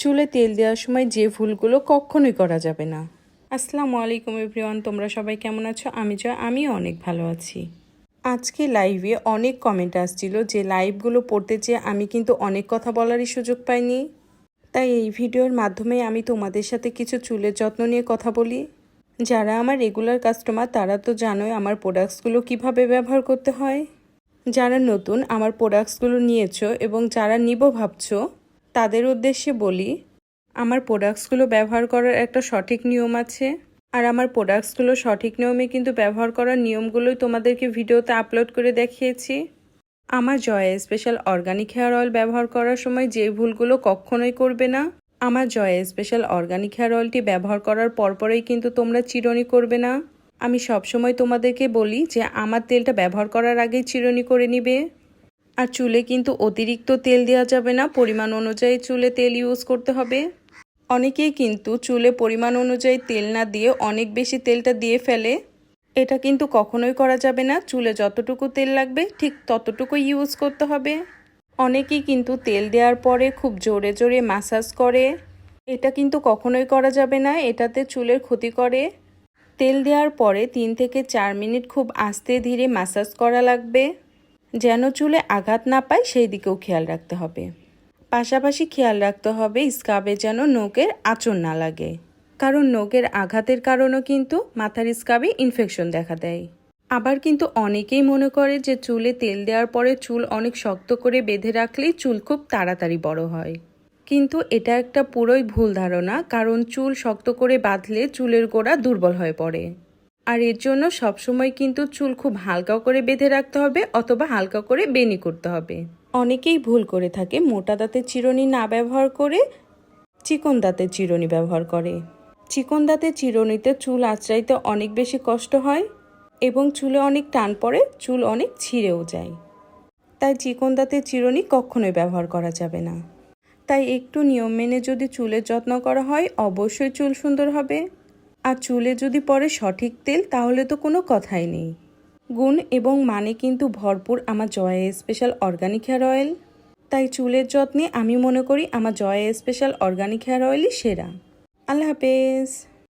চুলে তেল দেওয়ার সময় যে ভুলগুলো কখনোই করা যাবে না। আসসালামু আলাইকুম এভরিওয়ান, তোমরা সবাই কেমন আছো? আমি জয়, আমিও অনেক ভালো আছি। আজকে লাইভে অনেক কমেন্ট আসছিল যে লাইভগুলো পড়তে চেয়ে আমি কিন্তু অনেক কথা বলারই সুযোগ পাইনি। তাই এই ভিডিওর মাধ্যমে আমি তোমাদের সাথে কিছু চুলের যত্ন নিয়ে কথা বলি। যারা আমার রেগুলার কাস্টমার তারা তো জানোই আমার প্রোডাক্টসগুলো কীভাবে ব্যবহার করতে হয়। যারা নতুন আমার প্রোডাক্টসগুলো নিয়েছো এবং যারা নিব ভাবছ তাদের উদ্দেশ্যে বলি, আমার প্রোডাক্টসগুলো ব্যবহার করার একটা সঠিক নিয়ম আছে। আর আমার প্রোডাক্টসগুলো সঠিক নিয়মে কিন্তু ব্যবহার করার নিয়মগুলোই তোমাদেরকে ভিডিওতে আপলোড করে দেখিয়েছি। আমার Joya special organic hair oil ব্যবহার করার সময় যে ভুলগুলো কখনোই করবে না। আমার জয়া স্পেশাল অর্গানিক হেয়ার অয়েলটি ব্যবহার করার পরপরেই কিন্তু তোমরা চিরনি করবে না। আমি সবসময় তোমাদেরকে বলি যে, আমার তেলটা ব্যবহার করার আগেই চিরনি করে নিবে। আর চুলে কিন্তু অতিরিক্ত তেল দেওয়া যাবে না। পরিমাণ অনুযায়ী চুলে তেল ইউজ করতে হবে। অনেকেই কিন্তু চুলে পরিমাণ অনুযায়ী তেল না দিয়ে অনেক বেশি তেলটা দিয়ে ফেলে। এটা কিন্তু কখনোই করা যাবে না। চুলে যতটুকু তেল লাগবে, ঠিক ততটুকু ইউজ করতে হবে। অনেকেই কিন্তু তেল দেওয়ার পরে খুব জোরে জোরে মাসাজ করে। এটা কিন্তু কখনোই করা যাবে না। এটাতে চুলের ক্ষতি করে। তেল দেওয়ার পরে তিন থেকে চার মিনিট খুব আস্তে ধীরে মাসাজ করা লাগবে। যেন চুলে আঘাত না পায়, সেই দিকেও খেয়াল রাখতে হবে। পাশাপাশি খেয়াল রাখতে হবে, স্কাবে যেন নখের আঁচড় না লাগে। কারণ নখের আঘাতের কারণেও কিন্তু মাথার স্কাবে ইনফেকশন দেখা দেয়। আবার কিন্তু অনেকেই মনে করে যে চুলে তেল দেওয়ার পরে চুল অনেক শক্ত করে বেঁধে রাখলেই চুল খুব তাড়াতাড়ি বড় হয়। কিন্তু এটা একটা পুরোই ভুল ধারণা, কারণ চুল শক্ত করে বাঁধলে চুলের গোড়া দুর্বল হয়ে পড়ে। আর এর জন্য সবসময় কিন্তু চুল খুব হালকা করে বেঁধে রাখতে হবে অথবা হালকা করে বেনি করতে হবে। অনেকেই ভুল করে থাকে, মোটা দাঁতের চিরুনি না ব্যবহার করে চিকন দাঁতের চিরুনি ব্যবহার করে। চিকন দাঁতের চিরুনিতে চুল আঁচড়াইতে অনেক বেশি কষ্ট হয় এবং চুলে অনেক টান পড়ে, চুল অনেক ছিঁড়েও যায়। তাই চিকন দাঁতের চিরুনি কখনোই ব্যবহার করা যাবে না। তাই একটু নিয়ম মেনে যদি চুলের যত্ন করা হয়, অবশ্যই চুল সুন্দর হবে। আর চুলে যদি পরে সঠিক তেল, তাহলে তো কোনো কথাই নেই। গুণ এবং মানে কিন্তু ভরপুর আমার Joya special organic hair oil. তাই চুলের যত্নে আমি মনে করি আমার জয়া স্পেশাল অর্গানিক হেয়ার অয়েলই সেরা। আল্লাহ হাফেজ।